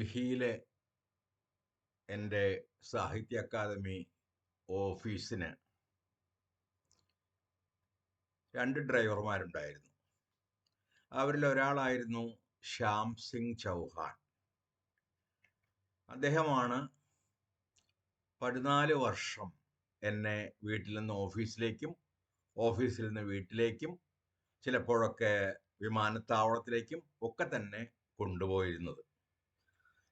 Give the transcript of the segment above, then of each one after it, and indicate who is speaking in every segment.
Speaker 1: ഡൽഹിയിലെ എന്റെ സാഹിത്യ അക്കാദമി ഓഫീസിന് രണ്ട് ഡ്രൈവർമാരുണ്ടായിരുന്നു. അവരിൽ ഒരാളായിരുന്നു ശ്യാം സിംഗ് ചൗഹാൻ. അദ്ദേഹമാണ് പതിനാല് വർഷം എന്നെ വീട്ടിൽ നിന്ന് ഓഫീസിലേക്കും ഓഫീസിൽ നിന്ന് വീട്ടിലേക്കും ചിലപ്പോഴൊക്കെ വിമാനത്താവളത്തിലേക്കും ഒക്കെ തന്നെ കൊണ്ടുപോയിരുന്നത്.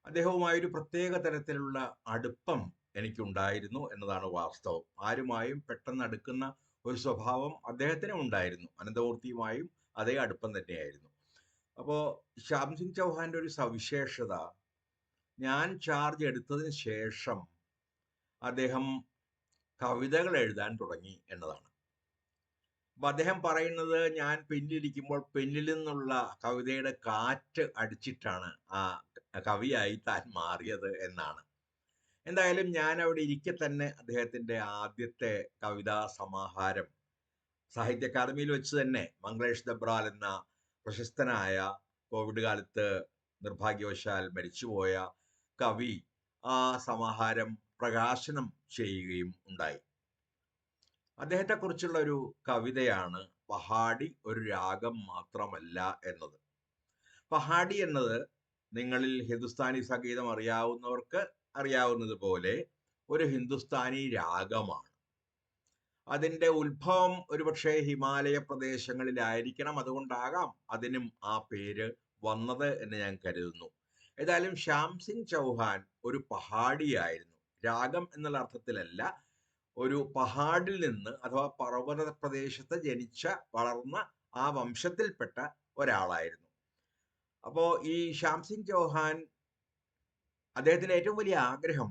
Speaker 1: അദ്ദേഹവുമായി ഒരു പ്രത്യേക തരത്തിലുള്ള അടുപ്പം എനിക്കുണ്ടായിരുന്നു എന്നതാണ് വാസ്തവം. ആരുമായും പെട്ടെന്ന് അടുക്കുന്ന ഒരു സ്വഭാവം അദ്ദേഹത്തിന് ഉണ്ടായിരുന്നു. അനന്തമൂർത്തിയുമായും അതേ അടുപ്പം തന്നെയായിരുന്നു. അപ്പോൾ ശ്യാം സിംഗ് ചൗഹാന്റെ ഒരു സവിശേഷത ഞാൻ ചാർജ് എടുത്തതിന് ശേഷം അദ്ദേഹം കവിതകൾ എഴുതാൻ തുടങ്ങി എന്നതാണ്. അപ്പൊ അദ്ദേഹം പറയുന്നത് ഞാൻ പിന്നിലിരിക്കുമ്പോൾ പിന്നിൽ നിന്നുള്ള കവിതയുടെ കാറ്റ് അടിച്ചിട്ടാണ് ആ കവിയായി താൻ മാറിയത് എന്നാണ്. എന്തായാലും ഞാൻ അവിടെ ഇരിക്കെ തന്നെ അദ്ദേഹത്തിന്റെ ആദ്യത്തെ കവിതാ സമാഹാരം സാഹിത്യ അക്കാദമിയിൽ വെച്ച് തന്നെ മംഗളേഷ് ദബ്രാൽ എന്ന പ്രശസ്തനായ കോവിഡ് കാലത്ത് നിർഭാഗ്യവശാൽ മരിച്ചുപോയ കവി ആ സമാഹാരം പ്രകാശനം ചെയ്യുകയും ഉണ്ടായി. അദ്ദേഹത്തെക്കുറിച്ചുള്ള ഒരു കവിതയാണ് പഹാടി ഒരു രാഗം മാത്രമല്ല എന്നത്. പഹാടി എന്നത് നിങ്ങളിൽ ഹിന്ദുസ്ഥാനി സംഗീതം അറിയാവുന്നവർക്ക് അറിയാവുന്നത് പോലെ ഒരു ഹിന്ദുസ്ഥാനി രാഗമാണ്. അതിന്റെ ഉത്ഭവം ഒരുപക്ഷെ ഹിമാലയ പ്രദേശങ്ങളിലായിരിക്കണം അതുകൊണ്ടാകാം അതിനും ആ പേര് വന്നത് എന്ന് ഞാൻ കരുതുന്നു. ഏതായാലും ശ്യാം സിംഗ് ചൗഹാൻ ഒരു പഹാടിയായിരുന്നു. രാഗം എന്നുള്ള അർത്ഥത്തിലല്ല ഒരു പഹാഡിൽ നിന്ന് അഥവാ പർവത പ്രദേശത്ത് ജനിച്ച വളർന്ന ആ വംശത്തിൽപ്പെട്ട ഒരാളായിരുന്നു. അപ്പോ ഈ ശ്യാം സിംഗ് ചൗഹാൻ അദ്ദേഹത്തിന്റെ ഏറ്റവും വലിയ ആഗ്രഹം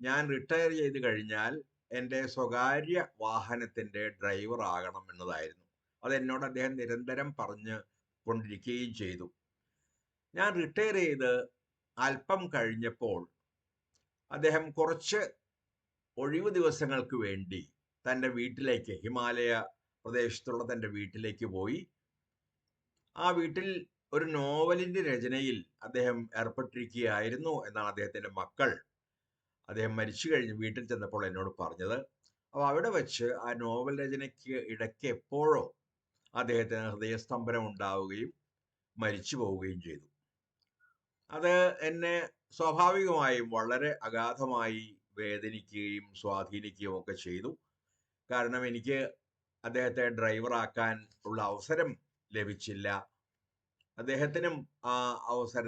Speaker 1: ഞാൻ റിട്ടയർ ചെയ്ത് കഴിഞ്ഞാൽ എന്റെ സ്വകാര്യ വാഹനത്തിന്റെ ഡ്രൈവർ ആകണം എന്നതായിരുന്നു. അത് എന്നോട് അദ്ദേഹം നിരന്തരം പറഞ്ഞ് കൊണ്ടിരിക്കുകയും ചെയ്തു. ഞാൻ റിട്ടയർ ചെയ്ത് അല്പം കഴിഞ്ഞപ്പോൾ അദ്ദേഹം കുറച്ച് ഒഴിവ് ദിവസങ്ങൾക്ക് വേണ്ടി തന്റെ വീട്ടിലേക്ക് ഹിമാലയ പ്രദേശത്തുള്ള തന്റെ വീട്ടിലേക്ക് പോയി. ആ വീട്ടിൽ ഒരു നോവലിന്റെ രചനയിൽ അദ്ദേഹം ഏർപ്പെട്ടിരിക്കുകയായിരുന്നു എന്നാണ് അദ്ദേഹത്തിന്റെ മക്കൾ. അദ്ദേഹം മരിച്ചു കഴിഞ്ഞ് വീട്ടിൽ ചെന്നപ്പോൾ എന്നോട് പറഞ്ഞത് അപ്പോൾ അവിടെ വെച്ച് ആ നോവൽ രചനയ്ക്ക് ഇടയ്ക്ക് എപ്പോഴോ അദ്ദേഹത്തിന് ഹൃദയസ്തംഭനം ഉണ്ടാവുകയും മരിച്ചു പോവുകയും ചെയ്തു. അത് എന്നെ സ്വാഭാവികമായും വളരെ അഗാധമായി വേദനിക്കുകയും സ്വാധീനിക്കുകയും ഒക്കെ ചെയ്തു. കാരണം എനിക്ക് അദ്ദേഹത്തെ ഡ്രൈവറാക്കാൻ ഉള്ള അവസരം ലഭിച്ചില്ല. അദ്ദേഹത്തിനും ആ അവസര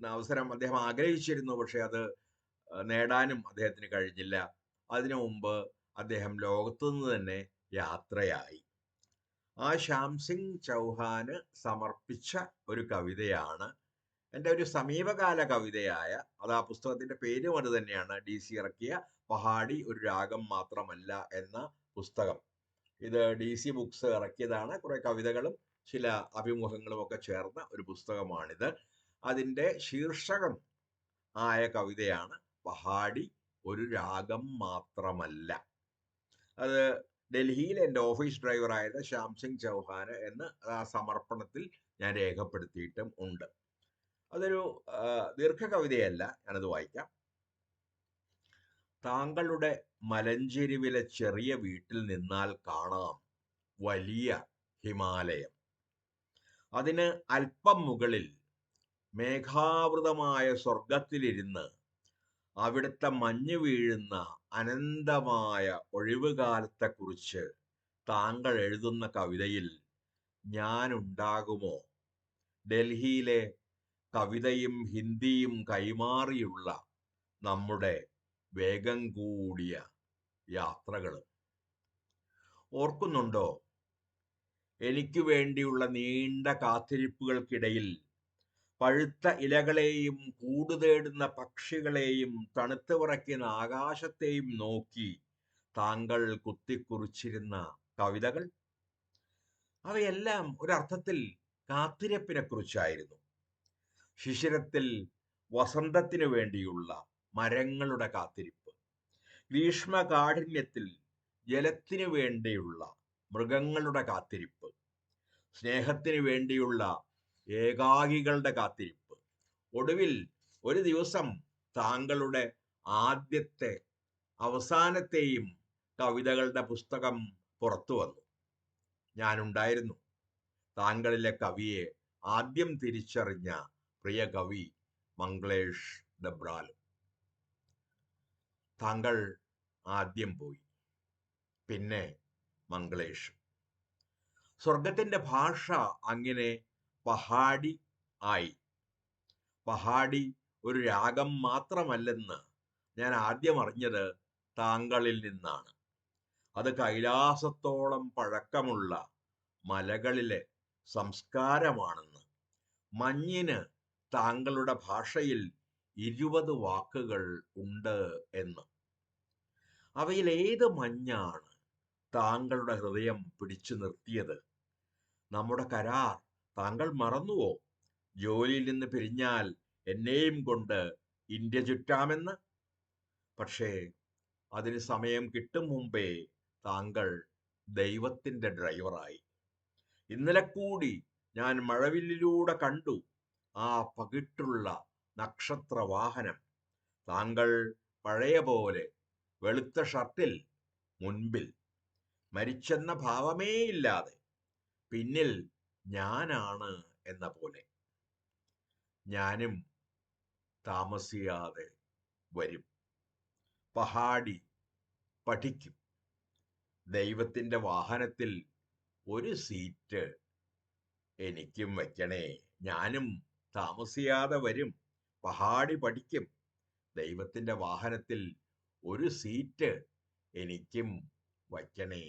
Speaker 1: അവസരം അദ്ദേഹം ആഗ്രഹിച്ചിരുന്നു. പക്ഷെ അത് നേടാനും അദ്ദേഹത്തിന് കഴിഞ്ഞില്ല. അതിനു മുമ്പ് അദ്ദേഹം ലോകത്തു നിന്ന് തന്നെ യാത്രയായി. ആ ശ്യാം സിംഗ് ചൗഹാന് സമർപ്പിച്ച ഒരു കവിതയാണ് എന്റെ ഒരു സമീപകാല കവിതയായ അത് ആ പുസ്തകത്തിന്റെ പേരും അത് തന്നെയാണ് ഡി സി ഇറക്കിയ പഹാടി ഒരു രാഗം മാത്രമല്ല എന്ന പുസ്തകം. ഇത് ഡി സി ബുക്സ് ഇറക്കിയതാണ്. കുറെ കവിതകളും ചില അഭിമുഖങ്ങളും ഒക്കെ ചേർന്ന ഒരു പുസ്തകമാണിത്. അതിന്റെ ശീർഷകം ആയ കവിതയാണ് പഹാടി ഒരു രാഗം മാത്രമല്ല അത് ഡൽഹിയിൽ എന്റെ ഓഫീസ് ഡ്രൈവറായത് ശ്യാം സിംഗ് ചൗഹാന് എന്ന് ആ സമർപ്പണത്തിൽ ഞാൻ രേഖപ്പെടുത്തിയിട്ടും ഉണ്ട്. അതൊരു ദീർഘ കവിതയല്ല ഞാനത് വായിക്കാം. താങ്കളുടെ മലഞ്ചെരിവിലെ ചെറിയ വീട്ടിൽ നിന്നാൽ കാണാം വലിയ ഹിമാലയം. അതിന് അല്പം മുകളിൽ മേഘാവൃതമായ സ്വർഗത്തിലിരുന്ന് അവിടുത്തെ മഞ്ഞു വീഴുന്ന അനന്തമായ ഒഴിവുകാലത്തെക്കുറിച്ച് താങ്കൾ എഴുതുന്ന കവിതയിൽ ഞാൻ ഉണ്ടാകുമോ ഡൽഹിയിലെ കവിതയും ഹിന്ദിയും കൈമാറിയുള്ള നമ്മുടെ വേഗം കൂടിയ യാത്രകൾ ഓർക്കുന്നുണ്ടോ? എനിക്ക് വേണ്ടിയുള്ള നീണ്ട കാത്തിരിപ്പുകൾക്കിടയിൽ പഴുത്ത ഇലകളെയും കൂടുതേടുന്ന പക്ഷികളെയും തണുത്ത് വിറയ്ക്കുന്ന ആകാശത്തെയും നോക്കി താങ്കൾ കുത്തിക്കുറിച്ചിരുന്ന കവിതകൾ? അവയെല്ലാം ഒരർത്ഥത്തിൽ കാത്തിരപ്പിനെ കുറിച്ചായിരുന്നു ശിശിരത്തിൽ വസന്തത്തിനു വേണ്ടിയുള്ള മരങ്ങളുടെ കാത്തിരിപ്പ് ഗ്രീഷ്മകാഠിന്യത്തിൽ ജലത്തിനു വേണ്ടിയുള്ള മൃഗങ്ങളുടെ കാത്തിരിപ്പ്. സ്നേഹത്തിന് വേണ്ടിയുള്ള ഏകാഗികളുടെ കാത്തിരിപ്പ്. ഒടുവിൽ ഒരു ദിവസം താങ്കളുടെ ആദ്യത്തെ അവസാനത്തെയും കവിതകളുടെ പുസ്തകം പുറത്തു വന്നു. ഞാനുണ്ടായിരുന്നു. താങ്കളിലെ കവിയെ ആദ്യം തിരിച്ചറിഞ്ഞ പ്രിയ കവി മംഗ്ലേഷ് ദബ്രാൽ താങ്കൾ ആദ്യം പോയി. പിന്നെ മംഗ്ലേഷ് സ്വർഗത്തിന്റെ ഭാഷ അങ്ങനെ പഹാടി ആയി. പഹാടി ഒരു രാഗം മാത്രമല്ലെന്ന് ഞാൻ ആദ്യം അറിഞ്ഞത് താങ്കളിൽ നിന്നാണ്. അത് കൈലാസത്തോളം പഴക്കമുള്ള മലകളിലെ സംസ്കാരമാണെന്ന്. മഞ്ഞിന് താങ്കളുടെ ഭാഷയിൽ ഇരുപത് വാക്കുകൾ ഉണ്ട് എന്ന്. അവയിൽ ഏത് മഞ്ഞാണ് താങ്കളുടെ ഹൃദയം പിടിച്ചു നിർത്തിയത്. നമ്മുടെ കരാർ താങ്കൾ മറന്നുവോ? ജോലിയിൽ നിന്ന് പിരിഞ്ഞാൽ എന്നെയും കൊണ്ട് ഇന്ത്യ ചുറ്റാമെന്ന്? പക്ഷേ അതിന് സമയം കിട്ടും മുമ്പേ താങ്കൾ ദൈവത്തിന്റെ ഡ്രൈവറായി. ഇന്നലെ കൂടി ഞാൻ മഴവില്ലിലൂടെ കണ്ടു ആ പകിട്ടുള്ള നക്ഷത്ര വാഹനം താങ്കൾ പഴയ പോലെ വെളുത്ത ഷർട്ടിൽ മുൻപിൽ മരിച്ചെന്ന ഭാവമേ ഇല്ലാതെ പിന്നിൽ ഞാനാണ് എന്ന പോലെ ഞാനും താമസിയാതെ വരും. പഹാടി പഠിക്കും. ദൈവത്തിന്റെ വാഹനത്തിൽ ഒരു സീറ്റ് എനിക്കും വയ്ക്കണേ. ഞാനും താമസിയാതെ വരും. പഹാടി പഠിക്കും. ദൈവത്തിന്റെ വാഹനത്തിൽ ഒരു സീറ്റ് എനിക്കും വയ്ക്കണേ